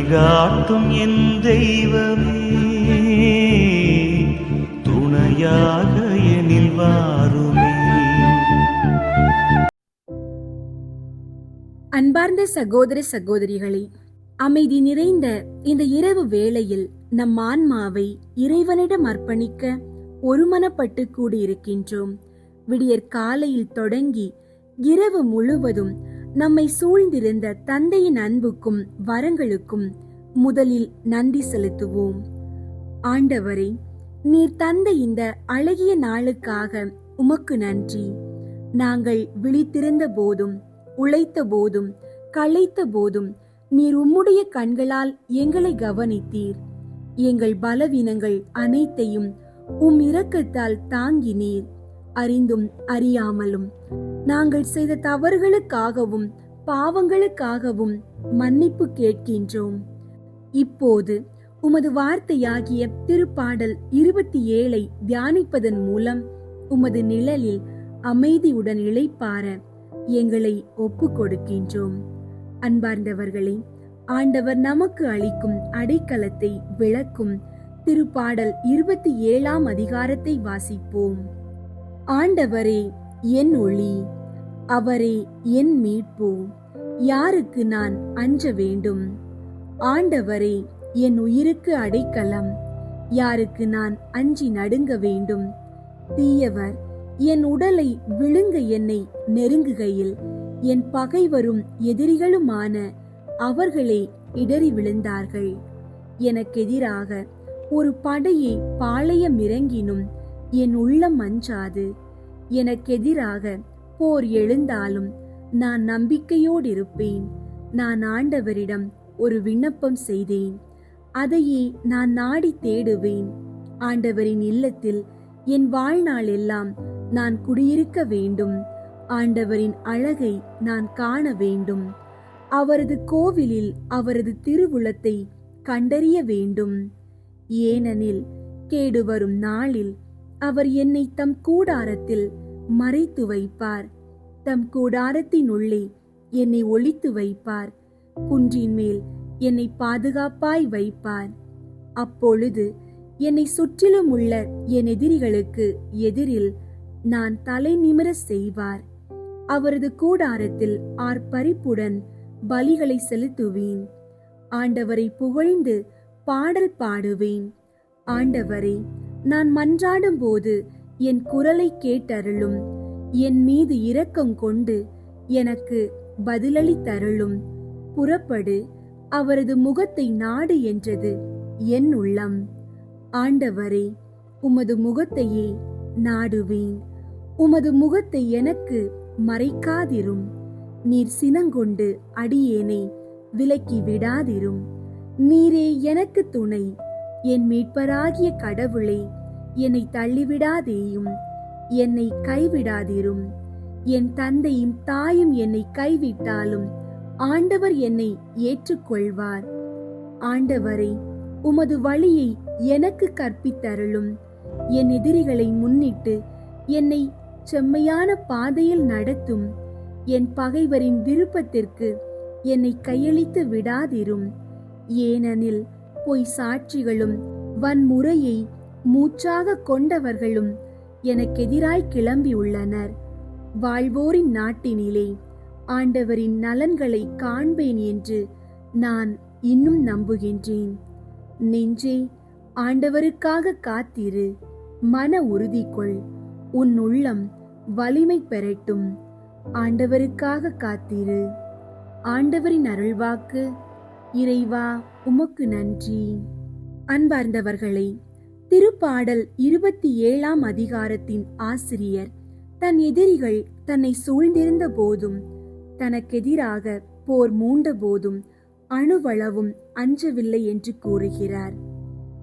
வழிகாட்டும் என் தெய்வமே. துணையாக எனில் வாருமே. அன்பார்ந்த சகோதர சகோதரிகளே அமைதி நிறைந்த இந்த இரவு வேளையில் நம் ஆன்மாவை இறைவனிடம் அர்ப்பணிக்க ஒருமனப்பட்டு கூடியிருக்கின்றோம். விடியற் காலையில் தொடங்கி இரவு முழுவதும் நம்மை சூழ்ந்திருந்த தந்தையின் அன்புக்கும் வரங்களுக்கும் முதலில் நன்றி செலுத்துவோம். ஆண்டவரே நீர் தந்த இந்த அழகிய நாளுக்காக உமக்கு நன்றி. நாங்கள் விழித்திருந்த போதும் உழைத்த போதும் களைத்த போதும் நீர் உம்முடைய கண்களால் எங்களை கவனித்தீர். எங்கள் பலவீனங்கள் அனைத்தையும் உம் இரக்கத்தால் தாங்கினீர். அறிந்தும் அறியாமலும். நாங்கள் செய்த தவறுகளுக்காகவும் பாவங்களுக்காகவும் மன்னிப்பு கேட்கின்றோம். இப்போது உமது வார்த்தையாகிய திருப்பாடல் இருபத்தி ஏழை தியானிப்பதன் மூலம் உமது நிழலில் அமைதியுடன் இளைப்பார எங்களை ஒப்பு கொடுக்கின்றோம் அன்பார்ந்தவர்களே ஆண்டவர் நமக்கு அளிக்கும் அடைக்கலத்தை விளக்கும் திருப்பாடல் இருபத்தி ஏழாம் அதிகாரத்தை வாசிப்போம். ஆண்டவரே என் ஒளி அவரே என் மீட்பு. யாருக்கு நான் அஞ்ச வேண்டும்? ஆண்டவரே என் உயிருக்கு அடைக்கலம். யாருக்கு நான் அஞ்சி நடுங்க வேண்டும்? தீயவர் என் உடலை விழுங்க என்னை நெருங்குகையில். என் பகைவரும் எதிரிகளுமான அவர்களே இடறி விழுந்தார்கள். எனக்கெதிராக ஒரு படையை பாளையம் இறங்கினும் என் உள்ளம் அஞ்சாது. எனக்கெதிராக போர் எழுந்தாலும் நான் நம்பிக்கையோடு இருப்பேன் நான் ஆண்டவரிடம் ஒரு விண்ணப்பம் செய்தேன். அதையே நான் நாடி தேடுவேன். ஆண்டவரின் இல்லத்தில் என் வாழ்நாள் எல்லாம் நான் குடியிருக்க வேண்டும். ஆண்டவரின் அழகை நான் காண வேண்டும். அவரது கோவிலில் அவரது திருவுளத்தை கண்டறிய வேண்டும். ஏனெனில் கேடு வரும் நாளில் அவர் என்னை தம் கூடாரத்தில் மறைத்து வைப்பார். தம் கூடாரத்தின் உள்ளே என்னை ஒழித்து வைப்பார். குன்றின் மேல் என்னை பாதுகாப்பாய் வைப்பார். அப்பொழுது என்னை சுற்றிலும் உள்ள என் எதிரிகளுக்கு எதிரில் நான் தலை நிமிர செய்வார். அவரது கூடாரத்தில் ஆர்ப்பரிப்புடன் பலிகளை செலுத்துவேன். ஆண்டவரை புகழ்ந்து பாடல் பாடுவேன். ஆண்டவரே நான் மன்றாடும் போது என் குரலை கேட்டருளும் என் மீது இரக்கம் கொண்டு எனக்கு பதிலளித்தருளும். புறப்படு அவரது முகத்தை நாடு என்றது என் உள்ளம். ஆண்டவரே உமது முகத்தையே நாடுவேன். உமது முகத்தை எனக்கு மறைக்காதிரும். நீர் சினங்கொண்டு அடியேனை விலக்கி விடாதிரும். நீரே எனக்கு துணை. என் மீட்பராகிய கடவுளே என்னை தள்ளிவிடாதேயும் என்னை கைவிடாதிரும். என் தந்தையும் தாயும் என்னை கைவிட்டாலும் ஆண்டவர் என்னை ஏற்றுக்கொள்வார். ஆண்டவரை உமது வழியை எனக்கு கற்பித்தருளும். என் எதிரிகளை முன்னிட்டு என்னை செம்மையான பாதையில் நடத்தும். என் பகைவரின் விருப்பத்திற்கு என்னை கையளித்து விடாதிரும். ஏனெனில் பொய் சாட்சிகளும் வன்முறையை மூச்சாக கொண்டவர்களும் எனக்கெதிராய் கிளம்பியுள்ளனர். வாழ்வோரின் நாட்டினிலே ஆண்டவரின் நலன்களை காண்பேன் என்று நான் இன்னும் நம்புகின்றேன். நெஞ்சே ஆண்டவருக்காக காத்திரு. மன உறுதி கொள் உன் உள்ளம் வலிமை பெறட்டும். ஆண்டவருக்காக காத்திரு. ஆண்டவரின் அருள்வாக்கு இறைவா உமக்கு நன்றி. அன்பார்ந்தவர்களே திருப்பாடல் இருபத்தி ஏழாம் அதிகாரத்தின் ஆசிரியர் தன் எதிரிகள் தன்னை சூழ்ந்திருந்த போதும் தனக்கெதிராக போர் மூண்ட போதும் அணுவளவும் அஞ்சவில்லை என்று கூறுகிறார்.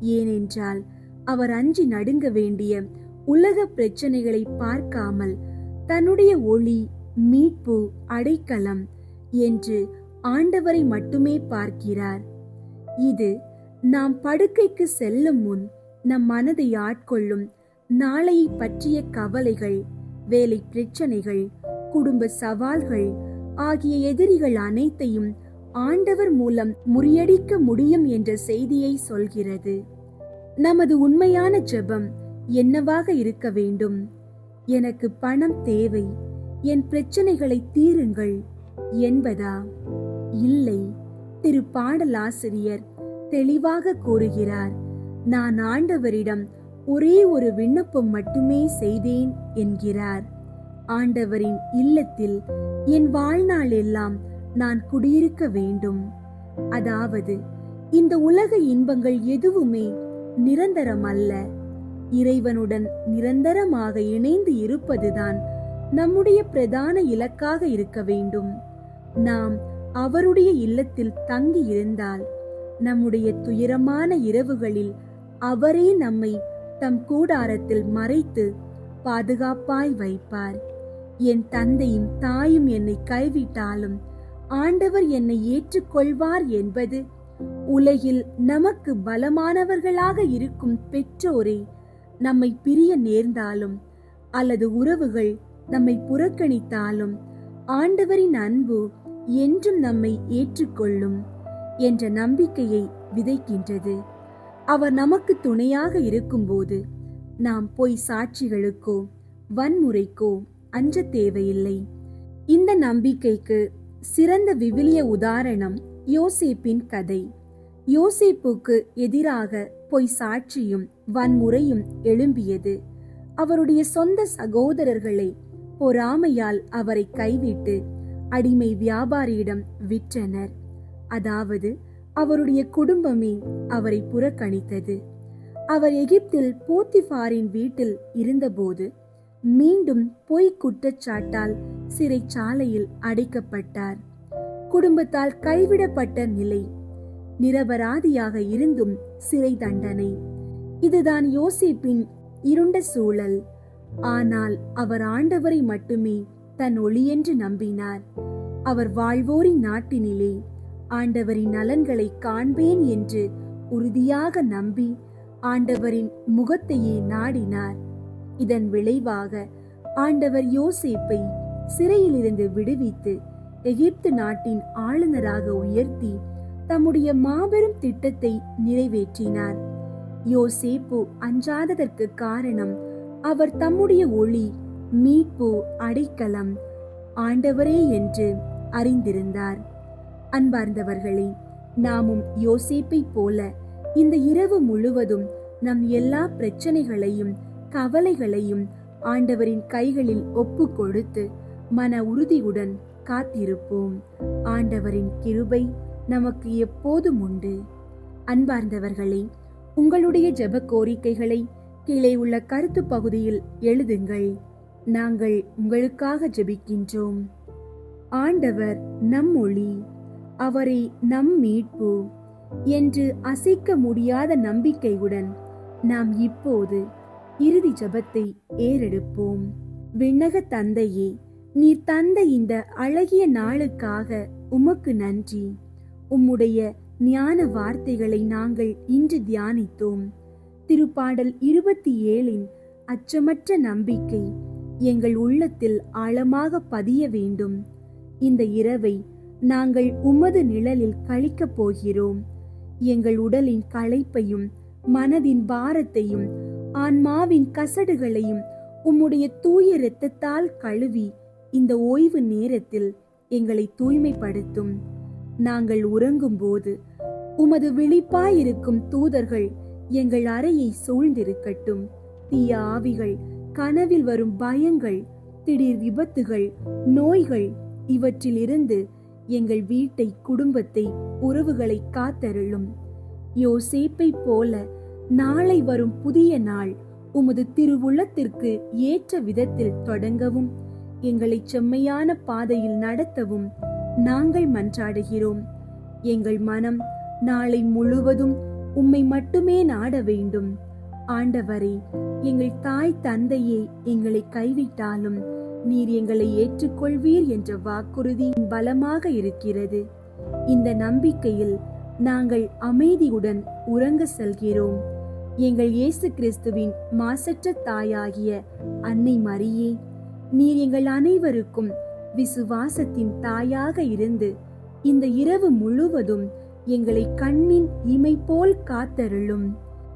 ஏனென்றால் அவர் அஞ்சி நடுங்க வேண்டிய உலக பிரச்சனைகளை பார்க்காமல் தன்னுடைய ஒளி மீட்பு அடைக்கலம் என்று ஆண்டவரை மட்டுமே பார்க்கிறார். இது நாம் படுக்கைக்கு செல்லும் முன் நம் மனதை ஆட்கொள்ளும் நாளையை பற்றிய கவலைகள் வேலை பிரச்சனைகள் குடும்ப சவால்கள் ஆகிய எதிரிகள் அனைத்தையும் ஆண்டவர் மூலம் முறியடிக்க முடியும் என்ற செய்தியை சொல்கிறது. நமது உண்மையான ஜெபம் என்னவாக இருக்க வேண்டும்? எனக்கு பணம் தேவை என் பிரச்சனைகளை தீருங்கள் என்பதா? இல்லை. திரு பாடலாசிரியர் தெளிவாக கூறுகிறார் நான் ஆண்டவரிடம் ஒரே ஒரு விண்ணப்பம் மட்டுமே செய்தேன் என்கிறார். ஆண்டவரின் இல்லத்தில் என் வாழ்நாள் எல்லாம் நான் குடியிருக்க வேண்டும். அதாவது இந்த உலக இன்பங்கள் எதுவுமே நிரந்தரம் அல்ல இறைவனுடன் நிரந்தரமாக இணைந்து இருப்பதுதான் நம்முடைய பிரதான இலக்காக இருக்க வேண்டும். நாம் அவருடைய இல்லத்தில் தங்கி இருந்தால் நம்முடைய துயரமான இரவுகளில் அவரே நம்மை தம் கூடாரத்தில் மறைத்து பாதுகாப்பாய் வைப்பார். என் தந்தையும் தாயும் என்னை கைவிட்டாலும் ஆண்டவர் என்னை ஏற்றுக்கொள்வார் என்பது உலகில் நமக்கு பலமானவர்களாக இருக்கும் பெற்றோரே நம்மை பிரிய நேர்ந்தாலும் அல்லது உறவுகள் நம்மை புறக்கணித்தாலும் ஆண்டவரின் அன்பு என்றும் நம்மை ஏற்றுக்கொள்ளும் என்ற நம்பிக்கையை விதைக்கின்றது. அவர் நமக்கு துணையாக இருக்கும்போது நாம் பொய் சாட்சிகளுக்கோ வன்முறைக்கோ அஞ்ச தேவையில்லை. இந்த நம்பிக்கைக்கு சிறந்த விவிலிய உதாரணம் யோசேப்பின் கதை. யோசேப்புக்கு எதிராக பொய் சாட்சியும் வன்முறையும் எழும்பியது. அவருடைய சொந்த சகோதரர்களை பொறாமையால் அவரை கைவிட்டு அடிமை வியாபாரியிடம் விற்றனர். அதாவது அவருடைய குடும்பமே அவரை புறக்கணித்தது. அவர் எகிப்தில் போத்திஃபாரின் வீட்டில் இருந்தபோது மீண்டும் பொய் குற்றச்சாட்டால் சிறைச்சாலையில் அடைக்கப்பட்டார். குடும்பத்தால் கைவிடப்பட்ட நிலை. நிரபராதியாக இருந்தும் சிறை தண்டனை. இதுதான் யோசிப்பின் இருண்ட சூழல். ஆனால் அவர் ஆண்டவரை மட்டுமே தன் ஒளியென்று நம்பினார். அவர் வாழ்வோரின் நாட்டினிலே ஆண்டவரின் நலன்களை காண்பேன் என்று உறுதியாக நம்பி ஆண்டவரின் முகத்தையே நாடினார். இதன் விளைவாக ஆண்டவர் யோசேப்பை சிறையிலிருந்து விடுவித்து எகிப்து நாட்டின் ஆளுநராக உயர்த்தி தம்முடைய மாபெரும் திட்டத்தை நிறைவேற்றினார். யோசேப்பு அஞ்சாததற்கு காரணம் அவர் தம்முடைய ஒளி மீட்பு அடைக்கலம் ஆண்டவரே என்று அறிந்திருந்தார். அன்பார்ந்தவர்களே நாமும் யோசிப்பை போல இந்த இரவு முழுவதும் நம் எல்லா பிரச்சனைகளையும் கவலைகளையும் ஆண்டவரின் கைகளில் ஒப்பு கொடுத்து மன உறுதியுடன் காத்திருப்போம். ஆண்டவரின் கிருபை நமக்கு எப்போதும் உண்டு. அன்பார்ந்தவர்களே உங்களுடைய ஜெப கோரிக்கைகளை கீழே உள்ள கருத்து பகுதியில் எழுதுங்கள். நாங்கள் உங்களுக்காக ஜெபிக்கின்றோம். ஆண்டவர் நம் ஒளி அவரை நம் மீட்பு என்று அசைக்க முடியாத நம்பிக்கையுடன் நாம் இப்போது இறுதி ஜெபத்தை ஏறெடுப்போம். விண்ணக தந்தையே நீர் தந்த இந்த அழகிய நாளுக்காக உமக்கு நன்றி. உம்முடைய ஞான வார்த்தைகளை நாங்கள் இன்று தியானித்தோம். திருப்பாடல் இருபத்தி ஏழின் அச்சமற்ற நம்பிக்கை எங்கள் உள்ளத்தில் ஆழமாக பதிய வேண்டும். இந்த இரவை நாங்கள் உமது நிழலில் கழிக்கப் போகிறோம். எங்கள் உடலின் களைப்பையும் மனதின் பாரத்தையும் ஆன்மாவின் கசடுகளையும் உம்முடைய தூய இரத்தத்தால் கழுவி இந்த ஓய்வு நேரத்தில் எங்களை தூய்மைப்படுத்தும். நாங்கள் உறங்கும்போது உமது விழிப்பாயிருக்கும் தூதர்கள் எங்கள் அறையை சூழ்ந்திருக்கட்டும். தீய ஆவிகள் கனவில் வரும் பயங்கள் திடீர் விபத்துகள் நோய்கள் இவற்றிலிருந்து எங்கள் வீட்டை குடும்பத்தை உறவுகளை காத்தருளும். யோசேப்பை போல நாளை வரும் புதிய நாள் உமது திருவுள்ளத்திற்கு ஏற்ற விதத்தில் தொடங்கவும் எங்களை செம்மையான பாதையில் நடத்தவும் நாங்கள் மன்றாடுகிறோம். எங்கள் மனம் நாளை முழுவதும் உம்மை மட்டுமே நாட வேண்டும். ஆண்டவரே எங்கள் தாய் தந்தையே எங்களை கைவிட்டாலும் நீர் எங்களை ஏற்றுக்கொள்வீர் என்ற வாக்குறுதி பலமாக இருக்கிறது. இந்த நம்பிக்கையில் நாங்கள் அமைதியுடன் உறங்க செல்கிறோம். எங்கள் இயேசு கிறிஸ்துவின் மாசற்ற தாயாகிய அன்னை மரியே நீர் எங்கள் அனைவருக்கும் விசுவாசத்தின் தாயாக இருந்து இந்த இரவு முழுவதும் எங்களை கண்ணின் இமை போல் காத்தருளும்.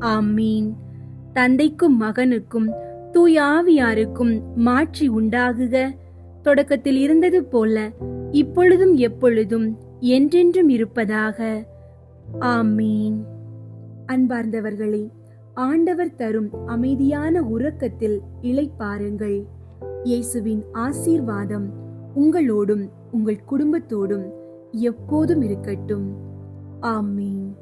ஆமீன். தந்தைக்கும் மகனுக்கும் தூயாவியாருக்கும் ஆவியாருக்கும் உண்டாகுக. தொடக்கத்தில் இருந்தது போல இப்பொழுதும் எப்பொழுதும் என்றென்றும் இருப்பதாக. ஆமீன். அன்பார்ந்தவர்களே ஆண்டவர் தரும் அமைதியான உறக்கத்தில் இளைப்பாருங்கள். இயேசுவின் ஆசீர்வாதம் உங்களோடும் உங்கள் குடும்பத்தோடும் எப்போதும் இருக்கட்டும். ஆமீன்.